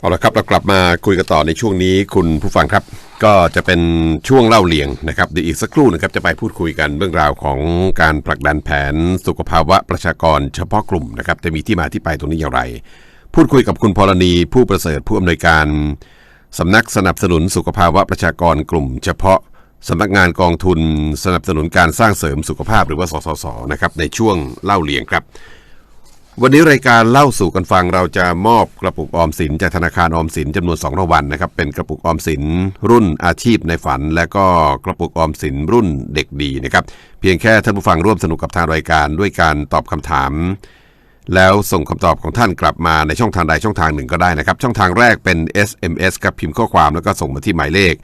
เอาละครับเรากลับมาคุยกันต่อในช่วงนี้คุณผู้ฟังครับ ก็จะเป็นช่วงเล่าเลียงนะครับเดี๋ยวอีกสักครู่นะครับจะไปพูดคุยกันเรื่องราวของการผลักดันแผนสุขภาวะประชากรเฉพาะกลุ่มนะครับจะมีที่มาที่ไปตรงนี้อย่างไร พูดคุยกับคุณพรณีผู้ประเสริฐผู้อำนวยการสำนักสนับสนุนสุขภาวะประชากรกลุ่ม เฉพาะสำนักงานกองทุน สนับสนุนการสร้างเสริมสุขภาพหรือว่าสสสนะครับในช่วงเล่าเลียงครับ วันนี้รายการเล่าสู่กันฟังเราจะมอบกระปุกออมสินจากธนาคารออมสินจำนวน2รางวัลนะครับเป็นกระปุกออมสินรุ่นอาชีพในฝัน และก็กระปุกออมสินรุ่นเด็กดีนะครับเพียงแค่ท่านผู้ฟังร่วมสนุกกับทางรายการด้วยการตอบคำถาม แล้วส่งคำตอบของท่านกลับมาในช่องทางใดช่องทางหนึ่งก็ได้นะครับ ช่องทางแรกเป็น SMS กับพิมพ์ข้อความแล้วก็ส่งมาที่หมายเลข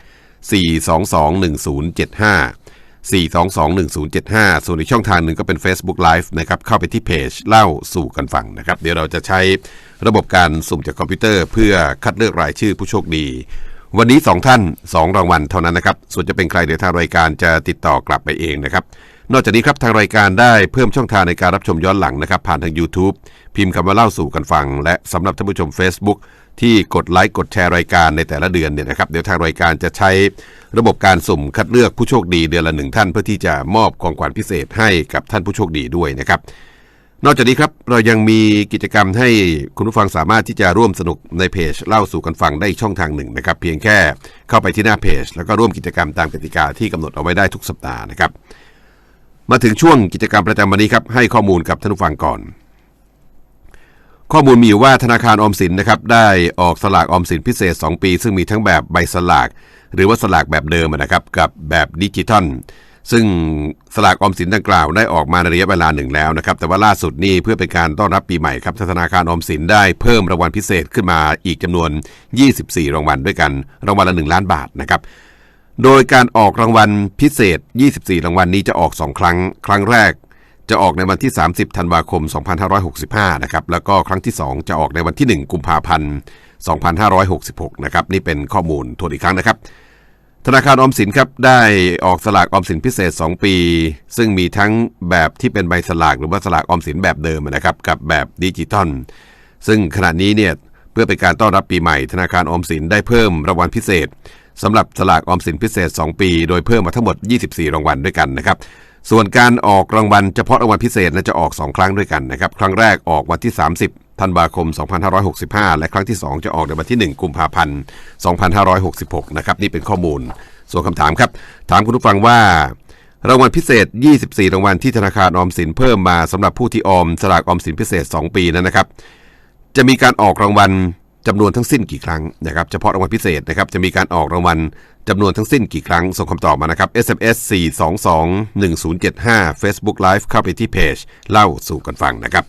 4221075 4221075 ส่วนอีกช่องทางหนึ่งก็เป็น Facebook Live นะครับ เข้าไปที่เพจเล่าสู่กันฟังนะครับ เดี๋ยวเราจะใช้ระบบการสุ่มจากคอมพิวเตอร์เพื่อคัดเลือกรายชื่อผู้โชคดี วันนี้ 2 ท่าน 2 รางวัลเท่านั้นนะครับ ส่วนจะเป็นใครเดี๋ยวทางรายการจะติดต่อกลับไปเองนะครับนอกจากนี้ครับทางรายการได้เพิ่มช่องทางในการรับชมย้อนหลังนะครับ ผ่านทาง YouTube พิมพ์คำว่าเล่าสู่กันฟัง และสำหรับท่านผู้ชม Facebook ที่กดไลค์กดแชร์รายการในแต่ละเดือนเนี่ยนะครับเดี๋ยวทางรายการจะใช้ระบบการสุ่มคัดเลือกผู้โชคดีเดือนละหนึ่งท่าน เพื่อที่จะมอบของขวัญพิเศษให้กับท่านผู้โชคดีด้วยนะครับ นอกจากนี้ครับเรายังมีกิจกรรมให้คุณผู้ฟังสามารถที่จะร่วมสนุกในเพจเล่าสู่กันฟังได้ช่องทางหนึ่งนะครับ เพียงแค่เข้าไปที่หน้าเพจ แล้วก็ร่วมกิจกรรมตามกติกาที่กำหนดเอาไว้ได้ทุกสัปดาห์นะครับ มาถึงช่วงกิจกรรมประจำวันนี้ครับให้ข้อมูลกับท่านผู้ฟังก่อน ข้อมูลมีอยู่ว่าธนาคารออมสินนะครับได้ออกสลากออมสินพิเศษ 2 ปี ซึ่งมีทั้งแบบใบสลาก หรือว่าสลากแบบเดิมนะครับกับแบบดิจิทัลซึ่งสลากออมสินดังกล่าวได้ออกมาในระยะเวลาหนึ่งแล้วนะครับแต่ว่าล่าสุดนี่เพื่อเป็นการต้อนรับปีใหม่ครับธนาคารออมสินได้เพิ่มรางวัลพิเศษขึ้นมาอีกจำนวน 24 รางวัลด้วยกันรางวัลละ 1 ล้านบาทนะครับโดยการออกรางวัลพิเศษ 24 รางวัลนี้จะออก 2 ครั้ง ครั้งแรก จะออกในวันที่ 30 ธันวาคม 2565 นะครับ แล้วก็ครั้งที่ 2 จะออกในวันที่ 1 กุมภาพันธ์ 2566 นะครับ นี่เป็นข้อมูลทวนอีกครั้งนะครับ ธนาคารออมสินครับ ได้ออกสลากออมสินพิเศษ 2 ปี ซึ่งมีทั้งแบบที่เป็นใบสลากหรือว่าสลากออมสินแบบเดิมนะครับ กับแบบดิจิตอล ซึ่งขณะนี้เนี่ย เพื่อเป็นการต้อนรับปีใหม่ ธนาคารออมสินได้เพิ่มรางวัลพิเศษสำหรับสลากออมสินพิเศษ 2 ปี โดยเพิ่มมาทั้งหมด 24 รางวัลด้วยกันนะครับ ส่วนการออกรางวัลเฉพาะรางวัลพิเศษนะจะออก 2 ครั้งด้วยกันนะครับ ครั้งแรกออกวันที่ 30 ธันวาคม 2565 และครั้งที่ 2 จะออกในวันที่ 1 กุมภาพันธ์ 2566 นะครับ นี่เป็นข้อมูล ส่วนคำถามครับ ถามคุณผู้ฟังว่ารางวัลพิเศษ 24 รางวัลที่ธนาคารออมสินเพิ่มมาสำหรับผู้ที่ออมสลากออมสินพิเศษ 2 ปีนั้นนะครับ จะมีการออกรางวัลจำนวนทั้งสิ้นกี่ครั้งนะครับ เฉพาะรางวัลพิเศษนะครับ จะมีการออกรางวัล จำนวนทั้งสิ้นกี่ครั้ง ส่งคำตอบมานะครับ SMS 4221075 Facebook Live เข้าไปที่เพจ เล่าสู่กันฟังนะครับ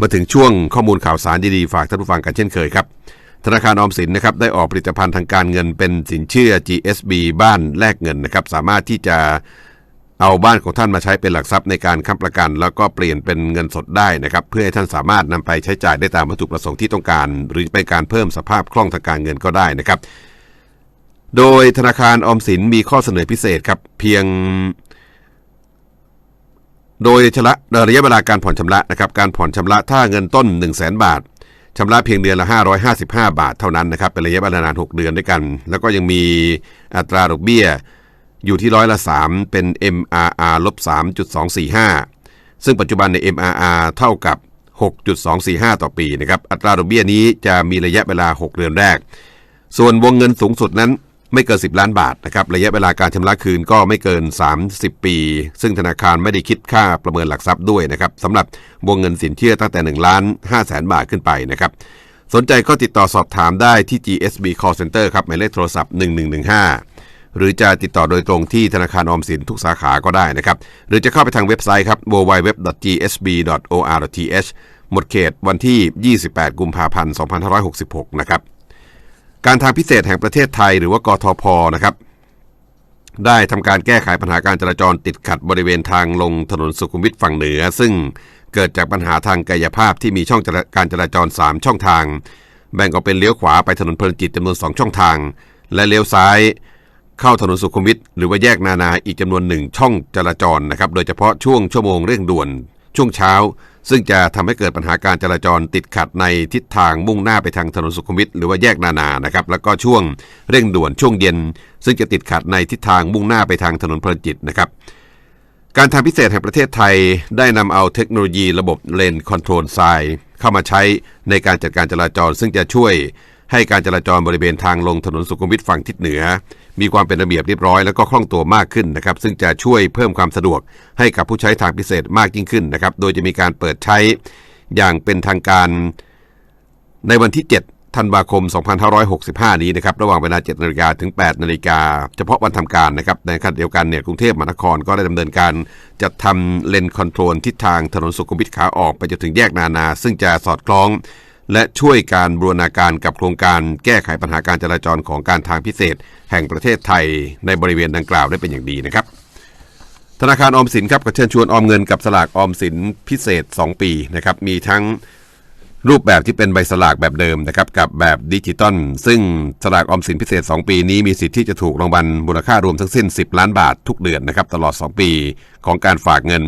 มาถึงช่วงข้อมูลข่าวสารดีๆ ฝากท่านผู้ฟังกันเช่นเคยครับ ธนาคารออมสินนะครับได้ออกผลิตภัณฑ์ทางการเงินเป็นสินเชื่อ GSB บ้านแลกเงินนะครับ สามารถที่จะเอาบ้านของท่านมาใช้เป็นหลักทรัพย์ในการค้ำประกัน แล้วก็เปลี่ยนเป็นเงินสดได้นะครับ เพื่อให้ท่านสามารถนำไปใช้จ่ายได้ตามวัตถุประสงค์ที่ต้องการ หรือเป็นการเพิ่มสภาพคล่องทางการเงินก็ได้นะครับ โดยธนาคารออมสินมีข้อเสนอพิเศษครับ เพียง โดยชำระระยะเวลาการผ่อนชำระนะครับการผ่อนชำระถ้าเงินต้น 1 0 0 0 0แบาทชำระเพียงเดือนละ 555 บาทเท่านั้นนะครับเป็นระยะเวลานาน 6 เดือนด้วยกัน แล้วก็ยังมีอัตราดอกเบี้ยอยู่ที่ร้อยละ 3 เป็น MRR ลบ 3.245 ซึ่งปัจจุบันใน MRR เท่ากับ 6.245 ต่อปีนะครับอัตราดอกเบี้ยนี้จะมีระยะเวลา 6 เดือนแรก ส่วนวงเงินสูงสุดนั้น ไม่เกิน 10 ล้านบาทนะครับระยะเวลาการชำระคืนก็ไม่เกิน 30 ปี ซึ่งธนาคารไม่ได้คิดค่าประเมินหลักทรัพย์ด้วยนะครับสำหรับวงเงินสินเชื่อตั้งแต่1ล้าน5แสนบาทขึ้นไปนะครับสนใจก็ติดต่อสอบถามได้ที่ GSB Call Center ครับหมายเลขโทรศัพท์ 1115 หรือจะติดต่อโดยตรงที่ธนาคารออมสินทุกสาขาก็ได้นะครับ หรือจะเข้าไปทางเว็บไซต์ครับ www.gsb.or.th หมดเขตวันที่ 28 กุมภาพันธ์ 2566 นะครับ การทางพิเศษแห่งประเทศไทยหรือว่ากทพนะครับ ได้ทำการแก้ไขปัญหาการจราจรติดขัดบริเวณทางลงถนนสุขุมวิทฝั่งเหนือ ซึ่งเกิดจากปัญหาทางกายภาพที่มีช่องการจราจร 3 ช่องทาง แบ่งออกเป็นเลี้ยวขวาไปถนนเพลินจิตจำนวน 2 ช่องทาง และเลี้ยวซ้ายเข้าถนนสุขุมวิทหรือว่าแยกนานาอีกจำนวนหนึ่งช่องจราจรนะครับ โดยเฉพาะช่วงชั่วโมงเร่งด่วน ช่วงเช้า ซึ่งจะทำให้เกิดปัญหาการจราจรติดขัดในทิศทางมุ่งหน้าไปทางถนนสุขุมวิทหรือว่าแยกนานานะครับแล้วก็ช่วงเร่งด่วนช่วงเย็น ซึ่งจะติดขัดในทิศทางมุ่งหน้าไปทางถนนพลจิตนะครับการทางพิเศษแห่งประเทศไทยได้นำเอาเทคโนโลยีระบบเลนคอนโทรลไซเข้ามาใช้ในการจัดการจราจร ซึ่งจะช่วยให้การจราจรบริเวณทางลงถนนสุขุมวิทฝั่งทิศเหนือ มีความเป็นระเบียบเรียบร้อยแล้วก็คล่องตัวมากขึ้นนะครับ ซึ่งจะช่วยเพิ่มความสะดวกให้กับผู้ใช้ทางพิเศษมากยิ่งขึ้นนะครับ โดยจะมีการเปิดใช้อย่างเป็นทางการในวันที่ 7ธันวาคม 2565 นี้นะครับ ระหว่างเวลา 7 นาฬิกาถึง 8 นาฬิกา เฉพาะวันทำการนะครับ ในขณะเดียวกันเนี่ย กรุงเทพมหานครก็ได้ดำเนินการจัดทำเลนคอนโทรลทิศทางถนนสุขุมวิทขาออกไปจนถึงแยกนานา ซึ่งจะสอดคล้อง และช่วยการบูรณาการกับโครงการแก้ไขปัญหาการจราจรของการทางพิเศษ แห่งประเทศไทยในบริเวณดังกล่าวได้เป็นอย่างดีนะครับ ธนาคารออมสินครับก็เชิญชวนออมเงินกับสลากออมสินพิเศษ 2 ปีนะครับมีทั้งรูปแบบที่เป็นใบสลากแบบเดิมนะครับกับแบบดิจิตอลซึ่งสลากออมสินพิเศษ 2 ปีนี้มีสิทธิ์ที่จะถูกรางวัลมูลค่ารวมทั้งสิ้น 10 ล้านบาททุกเดือนนะครับตลอด 2 ปีของการฝากเงิน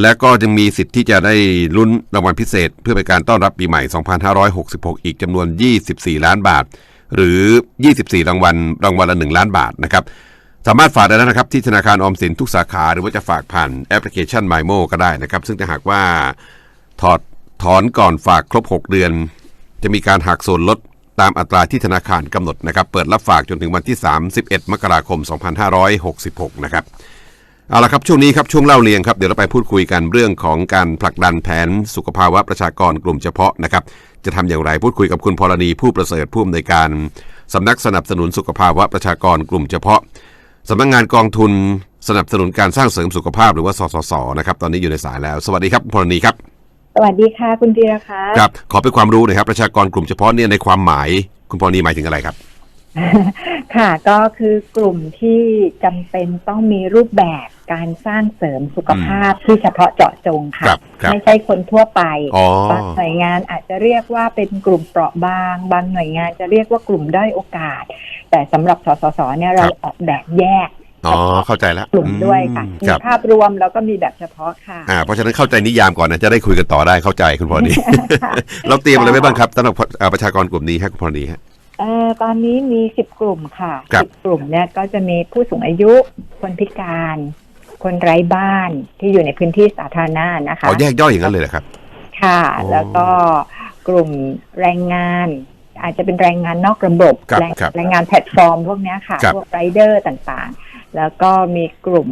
และก็ยังมีสิทธิ์ที่จะได้ลุ้นรางวัลพิเศษ เพื่อเป็นการต้อนรับปีใหม่ 2566 อีกจำนวน 24 ล้านบาท หรือ 24 รางวัลรางวัลละ 1 ล้านบาทนะครับ สามารถฝากได้แล้วนะครับ ที่ธนาคารออมสินทุกสาขา หรือว่าจะฝากผ่านแอปพลิเคชัน m y m o ก็ได้นะครับ ซึ่งถ้าหากว่าถอดถอนก่อนฝากครบ 6 เดือน จะมีการหักส่วนลดตามอัตราที่ธนาคารกำหนดนะครับ เปิดรับฝากจนถึงวันที่ 31 มกราคม 2566 นะครับ เอาละครับช่วงนี้ครับช่วงเล่าเรียงครับเดี๋ยวเราไปพูดคุยกันเรื่องของการผลักดันแผนสุขภาวะประชากรกลุ่มเฉพาะนะครับจะทำอย่างไรพูดคุยกับคุณพรณีผู้ประเสริฐผู้อำนวยการสำนักสนับสนุนสุขภาวะประชากรกลุ่มเฉพาะสำนักงานกองทุนสนับสนุนการสร้างเสริมสุขภาพหรือว่าสสสนะครับตอนนี้อยู่ในสายแล้ว สวัสดีครับคุณพรณีครับ สวัสดีค่ะคุณธีรคะครับขอเป็นความรู้หน่อยครับประชากรกลุ่มเฉพาะเนี่ยในความหมาย คุณพรณีหมายถึงอะไรครับ ค่ะก็คือกลุ่มที่จำเป็นต้องมีรูปแบบการสร้างเสริมสุขภาพที่เฉพาะเจาะจงค่ะ ครับครับไม่ใช่คนทั่วไปอ๋อ บางหน่วยงานอาจจะเรียกว่าเป็นกลุ่มเปราะบาง บางหน่วยงานจะเรียกว่ากลุ่มด้อยโอกาส แต่สำหรับสสสเนี่ยเราออกแบบแยกอ๋อเข้าใจแล้วกลุ่มด้วยค่ะอืมมีครับภาพรวมแล้วก็มีแบบเฉพาะค่ะ อ่าเพราะฉะนั้นเข้าใจนิยามก่อนนะจะได้คุยกันต่อได้เข้าใจคุณพรณีเราเตรียมอะไรไว้บ้างครับสำหรับเอ่อประชากรกลุ่มนี้ครับคุณพรณีฮะ เอ่อตอนนี้มีสิบกลุ่มค่ะครับ สิบกลุ่มเนี่ยก็จะมีผู้สูงอายุ คนพิการ คนไร้บ้านที่อยู่ในพื้นที่สาธารณะนะคะ อ๋อแยกย่อยอย่างนั้นเลยเหรอครับ ค่ะ อ๋อแล้วก็กลุ่มแรงงาน อาจจะเป็นแรงงานนอกระบบครับแรงครับแรงงานแพลตฟอร์มพวกเนี้ยค่ะ ครับ พวกไรเดอร์ต่างๆ แล้วก็มีกลุ่ม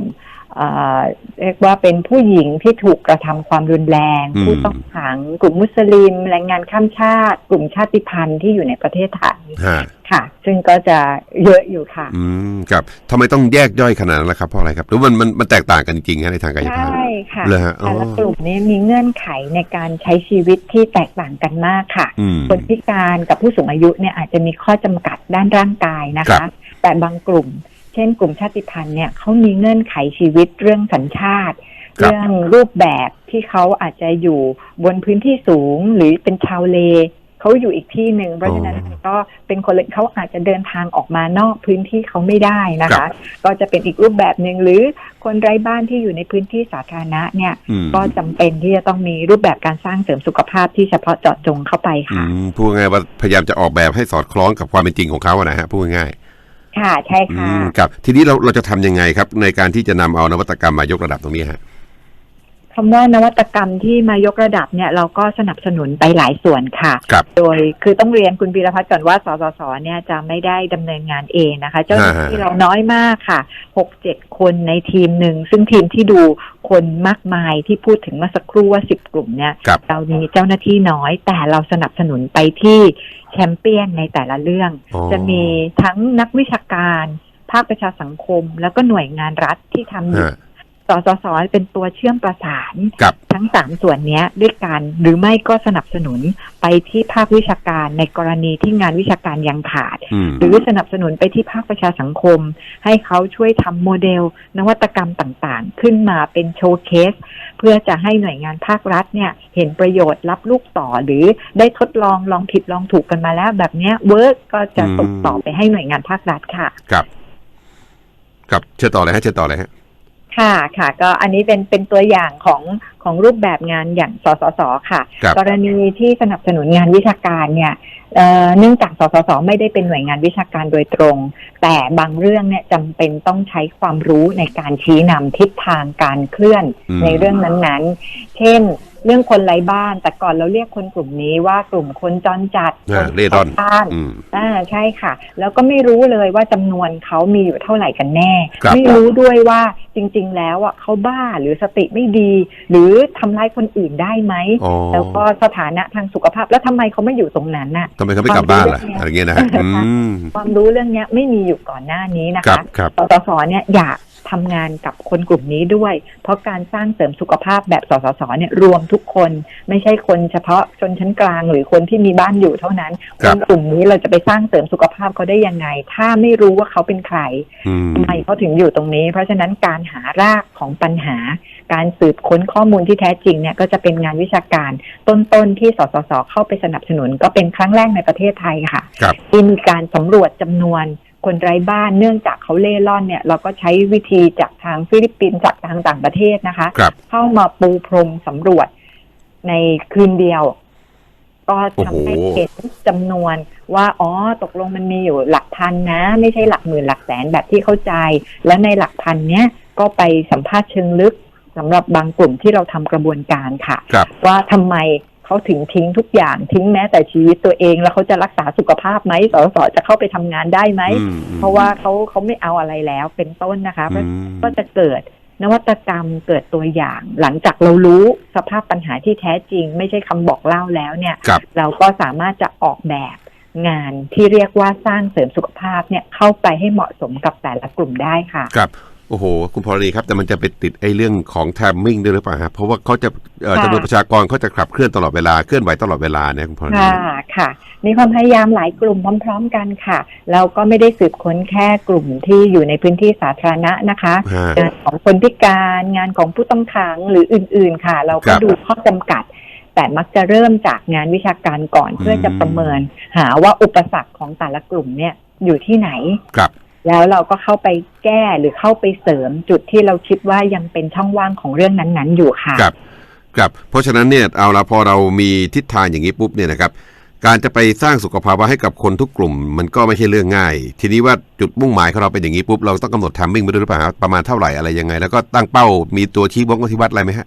เอ่อเรียกว่าเป็นผู้หญิงที่ถูกกระทำความรุนแรงอืมผู้ต้องขัง กลุ่มมุสลิม แรงงานข้ามชาติ กลุ่มชาติพันธุ์ที่อยู่ในประเทศไทยฮะค่ะ ซึ่งก็จะเยอะอยู่ค่ะ อืมครับทำไมต้องแยกย่อยขนาดนั้นล่ะครับเพราะอะไรครับหรือมันมันมันแตกต่างกันจริงๆฮะในทางกายภาพใช่ค่ะเหรอฮะอ๋อแต่ละกลุ่มนี้มีเงื่อนไขในการใช้ชีวิตที่แตกต่างกันมากค่ะอืมคนพิการกับผู้สูงอายุเนี่ยอาจจะมีข้อจำกัดด้านร่างกายนะครัคะบแต่บางกลุ่มเช่น กลุ่มชาติพันธุ์เนี่ยเขามีเงื่อนไขชีวิตเรื่องสัญชาติ เรื่องรูปแบบที่เขาอาจจะอยู่บนพื้นที่สูงหรือเป็นชาวเลเขาอยู่อีกที่หนึ่งเพราะฉะนั้นมันก็เป็นคนเขาอาจจะเดินทางออกมานอกพื้นที่เขาไม่ได้นะครัคะบก็จะเป็นอีกรูปแบบหนึ่งหรือคนไร้บ้านที่อยู่ในพื้นที่สาธารณะเนี่ยอืมก็จำเป็นที่จะต้องมีรูปแบบการสร้างเสริมสุขภาพที่เฉพาะเจาะจงเข้าไปอืค่ะมพูดง่ายๆว่าพยายามจะออกแบบให้สอดคล้องกับความเป็นจริงของเขาอะนะฮะพูดง่าย ค่ะ ใช่ค่ะ ครับ ทีนี้เราเราจะทำยังไงครับ ในการที่จะนำเอานวัตกรรมมายกระดับตรงนี้ฮะ คำว่านวัตกรรมที่มายกระดับเนี่ยเราก็สนับสนุนไปหลายส่วนค่ะครับโดยคือต้องเรียนคุณบีรพัฒน์ก่อนว่าสสสเนี่ยจะไม่ได้ดำเนินงานเองนะคะ เจ้าหน้าที่ฮะเราน้อยมากค่ะหกเจ็ดคนในทีมหนึ่ง ซึ่งทีมที่ดูคนมากมายที่พูดถึงเมื่อสักครู่ว่าสิบกลุ่มเนี่ยครับเรามีเจ้าหน้าที่น้อย แต่เราสนับสนุนไปที่แชมเปี้ยนในแต่ละเรื่องอ๋อจะมีทั้งนักวิชาการภาคประชาสังคม แล้วก็หน่วยงานรัฐที่ทำอยู่ฮะ สสสเป็นตัวเชื่อมประสานกับทั้งสามส่วนเนี้ยด้วยกันหรือไม่ก็สนับสนุนไปที่ภาควิชาการในกรณีที่งานวิชาการยังขาดอืมหรือสนับสนุนไปที่ภาคประชาสังคม ให้เขาช่วยทำโมเดล นวัตกรรมต่างๆ ขึ้นมาเป็นโชว์เคส เพื่อจะให้หน่วยงานภาครัฐเนี่ยเห็นประโยชน์รับลูกต่อหรือได้ทดลองลองผิดลองถูกกันมาแล้วแบบเนี้ยเวิร์กก็จะส่งต่อไปให้หน่วยงานภาครัฐค่ะ ครับครับเชิญต่อเลยฮะเชิญต่อเลยฮะ ค่ะค่ะก็อันนี้เป็นเป็นตัวอย่างของของรูปแบบงานอย่างสสสค่ะ ครับ กรณีที่สนับสนุนงานวิชาการเนี่ยเอ่อเนื่องจากสสสไม่ได้เป็นหน่วยงานวิชาการโดยตรง แต่บางเรื่องเนี่ยจำเป็นต้องใช้ความรู้ในการชี้นำทิศทางการเคลื่อนอืม ในเรื่องนั้นๆ เช่น เรื่องคนไร้บ้านแต่ก่อนเราเรียกคนกลุ่มนี้ว่ากลุ่มคนจรจัดอ่าคนเร่ร่อนบ้านอืมอ่าใช่ค่ะ แล้วก็ไม่รู้เลยว่าจำนวนเขามีอยู่เท่าไหร่กันแน่ครับไม่รู้ด้วยว่าจริง ๆ แล้วอะเขาบ้าหรือสติไม่ดี หรือทำร้ายคนอื่นได้ไหมอ๋อแล้วก็สถานะทางสุขภาพ แล้วทำไมเขาไม่อยู่ตรงนั้นน่ะทำไมเขาไม่กลับบ้านล่ะอะไรเงี้ยนะฮะอืมความรู้เรื่องเนี้ยไม่มีอยู่ก่อนหน้านี้นะครัคะบครับสสสเนี่ยอยาก ทำงานกับคนกลุ่มนี้ด้วย เพราะการสร้างเสริมสุขภาพแบบสสสเนี่ยรวมทุกคนไม่ใช่คนเฉพาะชนชั้นกลาง หรือคนที่มีบ้านอยู่เท่านั้นคครับนกลุ่มนี้เราจะไปสร้างเสริมสุขภาพเขาได้ยังไง ถ้าไม่รู้ว่าเขาเป็นใครอืมทำไมเขาถึงอยู่ตรงนี้ เพราะฉะนั้นการหารากของปัญหา การสืบค้นข้อมูลที่แท้จริงเนี่ยก็จะเป็นงานวิชาการต้นๆที่สสสเข้าไปสนับสนุน ก็เป็นครั้งแรกในประเทศไทยค่ะครับที่มีการสำรวจจำนวน คนไร้บ้านเนื่องจากเขาเล่ร่อนเนี่ย เราก็ใช้วิธีจากทางฟิลิปปินส์จากทางต่างประเทศนะคะครับเข้ามาปูพรมสำรวจในคืนเดียว ก็ทำให้โอ้โหเห็นจำนวนว่า อ๋อตกลงมันมีอยู่หลักพันนะ ไม่ใช่หลักหมื่นหลักแสนแบบที่เข้าใจ แล้วในหลักพันเนี้ยก็ไปสัมภาษณ์เชิงลึกสำหรับบางกลุ่มที่เราทำกระบวนการค่ะครับว่าทำไม เขาถึงทิ้งทุกอย่างทิ้งแม้แต่ชีวิตตัวเอง แล้วเขาจะรักษาสุขภาพไหมสสจะเข้าไปทำงานได้ไหมอืมเพราะว่าเขาเขาไม่เอาอะไรแล้วเป็นต้นนะคะเพอืราะมก็จะเกิดนวัตกรรมเกิดตัวอย่าง หลังจากเรารู้สภาพปัญหาที่แท้จริง ไม่ใช่คำบอกเล่าแล้วเนี่ยครับเราก็สามารถจะออกแบบงานที่เรียกว่าสร้างเสริมสุขภาพเนี่ยเข้าไปให้เหมาะสมกับแต่ละกลุ่มได้ค่ะ ครับ โอ้โห คุณพรณีครับ แต่มันจะไปติดไอ้เรื่องของแทมมิ่งด้วยหรือเปล่าฮะเพราะว่าเขาจะเอ่อค่ะจำนวนประชากรเขาจะขับเคลื่อนตลอดเวลาเคลื่อนไหวตลอดเวลาเนี่ยคุณพรณีค่ะค่ะ มีความพยายามหลายกลุ่มพร้อม ๆ กันค่ะแล้วก็ไม่ได้สืบค้นแค่กลุ่มที่อยู่ในพื้นที่สาธารณะนะคะฮะงานของคนพิการงานของผู้ต้องขังหรืออื่น ๆค่ะ เราครัก็บดูข้อจำกัดแต่มักจะเริ่มจากงานวิชาการก่อนเพื่อจะอืมประเมิน หาว่าอุปสรรคของแต่ละกลุ่มเนี่ยอยู่ที่ไหนครับ แล้วเราก็เข้าไปแก้หรือเข้าไปเสริมจุดที่เราคิดว่ายังเป็นช่องว่างของเรื่องนั้นๆ อยู่ค่ะครับครับเพราะฉะนั้นเนี่ยเอาละพอเรามีทิศทางอย่างนี้ปุ๊บเนี่ยนะครับ การจะไปสร้างสุขภาวะให้กับคนทุกกลุ่ม มันก็ไม่ใช่เรื่องง่าย ทีนี้ว่าจุดมุ่งหมายของเราเป็นอย่างนี้ปุ๊บเราต้องกำหนดทามมิ่งไปด้วยหรือเปล่าครับประมาณเท่าไหร่อะไรยังไง แล้วก็ตั้งเป้ามีตัวชี้วงที่วัดอะไรไหมฮะ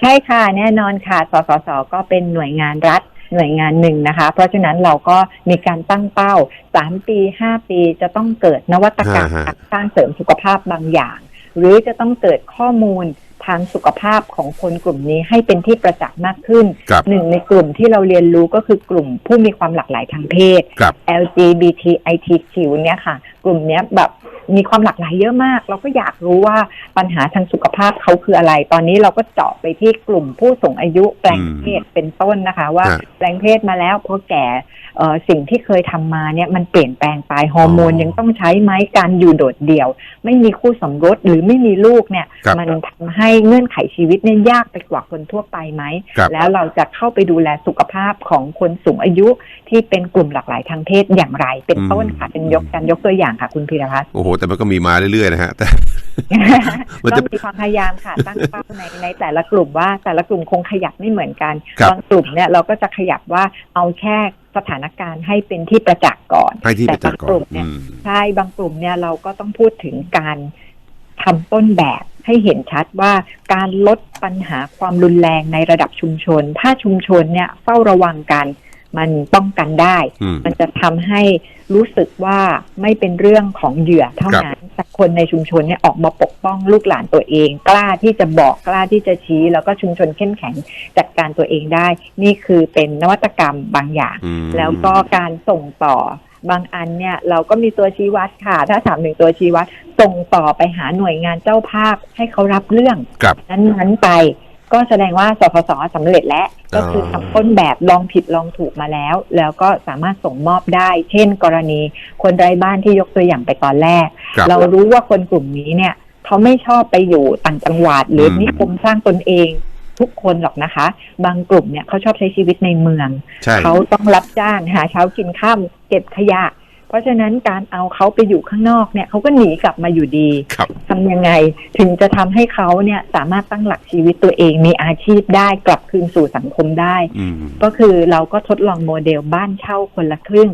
ใช่ค่ะแน่นอนค่ะสสสก็เป็นหน่วยงานรัฐ หน่วยงานหนึ่งนะคะ เพราะฉะนั้นเราก็มีการตั้งเป้าสามปีห้าปีจะต้องเกิดนวัตกรรมฮะฮะการสร้างเสริมสุขภาพบางอย่าง หรือจะต้องเกิดข้อมูลทางสุขภาพของคนกลุ่มนี้ให้เป็นที่ประจักษ์มากขึ้นครับหนึ่งในกลุ่มที่เราเรียนรู้ก็คือกลุ่มผู้มีความหลากหลายทางเพศครับ LGBTITQ เนี่ยค่ะ กลุ่มเนี้ยแบบมีความหลากหลายเยอะมาก เราก็อยากรู้ว่าปัญหาทางสุขภาพเขาคืออะไร ตอนนี้เราก็เจาะไปที่กลุ่มผู้สูงอายุแปลงเพศเป็นต้นนะคะ ว่าฮะแปลงเพศมาแล้วพอแก่เอ่อสิ่งที่เคยทำมาเนี่ยมันเปลี่ยนแปลงไปฮอร์โมนอ๋อยังต้องใช้ไหมการอยู่โดดเดี่ยว ไม่มีคู่สมรสหรือไม่มีลูกเนี่ยครับมันทำให้เงื่อนไขชีวิตเนี่ยยากไปกว่าคนทั่วไปไหมครับแล้วเราจะเข้าไปดูแลสุขภาพของคนสูงอายุที่เป็นกลุ่มหลากหลายทางเพศอย่างไร เป็นต้นค่ะอืมเป็นยกการยกตัวอย่างค่ะ คุณพีรพัฒน์โอ้โห แต่มันก็มีมาเรื่อยๆนะฮะแต่มันก็จะมีความพยายามค่ะ ตั้งเป้าในในแต่ละกลุ่มว่าแต่ละกลุ่มคงขยับไม่เหมือนกันครับบางกลุ่มเนี่ยเราก็จะขยับว่าเอาแค่สถานการณ์ให้เป็นที่ประจักษ์ก่อนให้ที่แต่ประจักษ์ก่อนบางกลุ่มเนี่ยอืมใช่บางกลุ่มเนี่ยเราก็ต้องพูดถึงการทำต้นแบบให้เห็นชัดว่าการลดปัญหาความรุนแรงในระดับชุมชน ถ้าชุมชนเนี่ยเฝ้าระวังกัน มันป้องกันได้อืมมันจะทำให้รู้สึกว่าไม่เป็นเรื่องของเหยื่อเท่านั้นแต่คนในชุมชนเนี่ยออกมาปกป้องลูกหลานตัวเอง กล้าที่จะบอกกล้าที่จะชี้ แล้วก็ชุมชนเข้มแข็งจัดการตัวเองได้ นี่คือเป็นนวัตกรรมบางอย่างอืมแล้วก็การส่งต่อบางอันเนี่ยเราก็มีตัวชี้วัดค่ะ ถ้าถามถึงตัวชี้วัดส่งต่อไปหาหน่วยงานเจ้าภาพให้เขารับเรื่องครับนั้นๆไป ก็แสดงว่าสพสสำเร็จแล้วก็คือทำต้นแบบลองผิดลองถูกมาแล้ว แล้วก็สามารถส่งมอบได้ เช่น กรณีคนไร้บ้านที่ยกตัวอย่างไปตอนแรกครับเรารู้ว่าคนกลุ่มนี้เนี่ยเขาไม่ชอบไปอยู่ต่างจังหวัด หรืออมนิคมสร้างตนเองทุกคนหรอกนะคะ บางกลุ่มเนี่ยเขาชอบใช้ชีวิตในเมืองใช่เขาต้องรับจ้างหาเช้ากินข้ามเก็บขยะ เพราะฉะนั้นการเอาเขาไปอยู่ข้างนอกเนี่ยเขาก็หนีกลับมาอยู่ดีครับทำยังไงถึงจะทำให้เขาเนี่ยสามารถตั้งหลักชีวิตตัวเองมีอาชีพได้กลับคืนสู่สังคมได้อืมก็คือเราก็ทดลองโมเดลบ้านเช่าคนละครึ่ง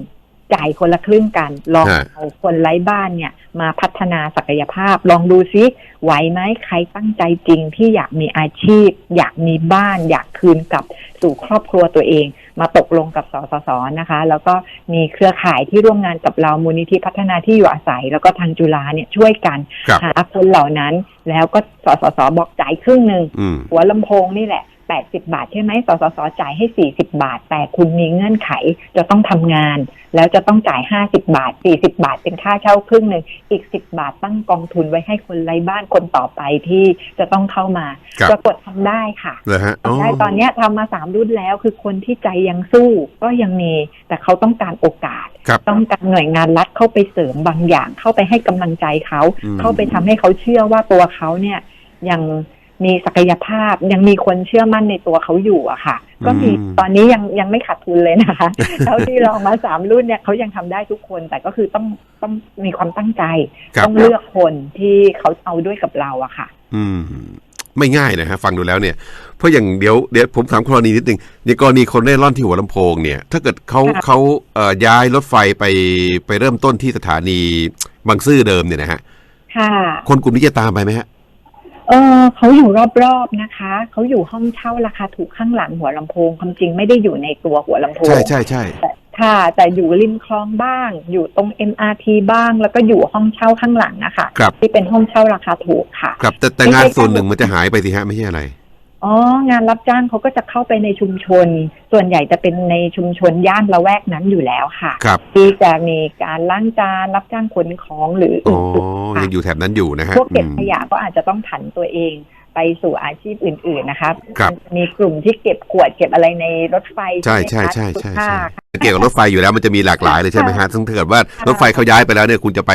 จ่ายคนละครึ่งกัน ลองฮะเอาคนไร้บ้านเนี่ยมาพัฒนาศักยภาพ ลองดูซิไหวไหมใครตั้งใจจริงที่อยากมีอาชีพ อยากมีบ้าน อยากคืนกลับสู่ครอบครัวตัวเอง มาตกลงกับสสสนะคะ แล้วก็มีเครือข่ายที่ร่วมงานกับเรามูลนิธิพัฒนาที่อยู่อาศัย แล้วก็ทางจุฬาเนี่ยช่วยกันครับหาคนเหล่านั้น แล้วก็สสสบอกจ่ายครึ่งหนึ่งอืมหัวลำโพงนี่แหละ80 บาทใช่ไหมสสสจ่ายให้ 40 บาท แต่คุณมีเงื่อนไขจะต้องทำงาน แล้วจะต้องจ่าย 50 บาท 40 บาท เป็นค่าเช่าครึ่งหนึ่งอีก 10 บาทตั้งกองทุนไว้ให้คนไร้บ้านคนต่อไปที่จะต้องเข้ามาครับ ปรากฏทำได้ค่ะเลยฮะทำได้ตอนเนี้ยทำมาสามรุ่นแล้วคือคนที่ใจยังสู้ก็ยังมี แต่เขาต้องการโอกาส ครับ ต้องการหน่วยงานรัฐเข้าไปเสริมบางอย่าง เข้าไปให้กำลังใจเขา อืม เข้าไปทำให้เขาเชื่อว่าตัวเขาเนี่ยยัง มีศักยภาพยังมีคนเชื่อมั่นในตัวเขาอยู่อะค่ะ ก็มีตอนนี้ยังยังไม่ขาดทุนเลยนะคะเท่าที่ลองมาสามรุ่นเนี่ยเขายังทำได้ทุกคน แต่ก็คือต้องต้องมีความตั้งใจครับต้องเลือกคนที่เขาเอาด้วยกับเราอะค่ะ อืม ไม่ง่ายนะฮะฟังดูแล้วเนี่ย เพราะอย่างเดี๋ยวเดี๋ยวผมถามกรณีนิดนึงในกรณีคนเร่ร่อนที่หัวลำโพงเนี่ย ถ้าเกิดเขาค่ะเขาเอ่อย้ายรถไฟไปไปเริ่มต้นที่สถานีบางซื่อเดิมเนี่ยนะฮะค่ะคนกลุ่มนี้จะตามไปไหมฮะ เออเขาอยู่รอบๆนะคะ เขาอยู่ห้องเช่าราคาถูกข้างหลังหัวลำโพงความจริงไม่ได้อยู่ในตัวหัวลำโพงใช่ใช่ใช่แต่ค่ะ แต่อยู่ริมคลองบ้าง อยู่ตรง MRT บ้าง แล้วก็อยู่ห้องเช่าข้างหลังนะคะครับที่เป็นห้องเช่าราคาถูกค่ะ ครับแต่แต่งานส่วนหนึ่งมันจะหายไปสิฮะไม่ใช่อะไร อ๋องานรับจ้างเขาก็จะเข้าไปในชุมชน ส่วนใหญ่จะเป็นในชุมชนย่านละแวกนั้นอยู่แล้วค่ะครับที่จะมีการล้างจานรับจ้างขนของหรืออ๋ออื่นๆค่ะยังอยู่แถบนั้นอยู่นะฮะพวกเก็บอืมขยะก็อาจจะต้องผันตัวเองไปสู่อาชีพอื่น ๆ นะคะครับมีกลุ่มที่เก็บขวดเก็บอะไรในรถไฟ ใช่ไหมใช่คะใช่ใช่ค่ะใช่เกี่ยวกับรถไฟอยู่แล้วมันจะมีหลากหลายเลยใช่ไหมฮะซึ่งถ้าเกิดว่ารถไฟเขาย้ายไปแล้วเนี่ยคุณจะไป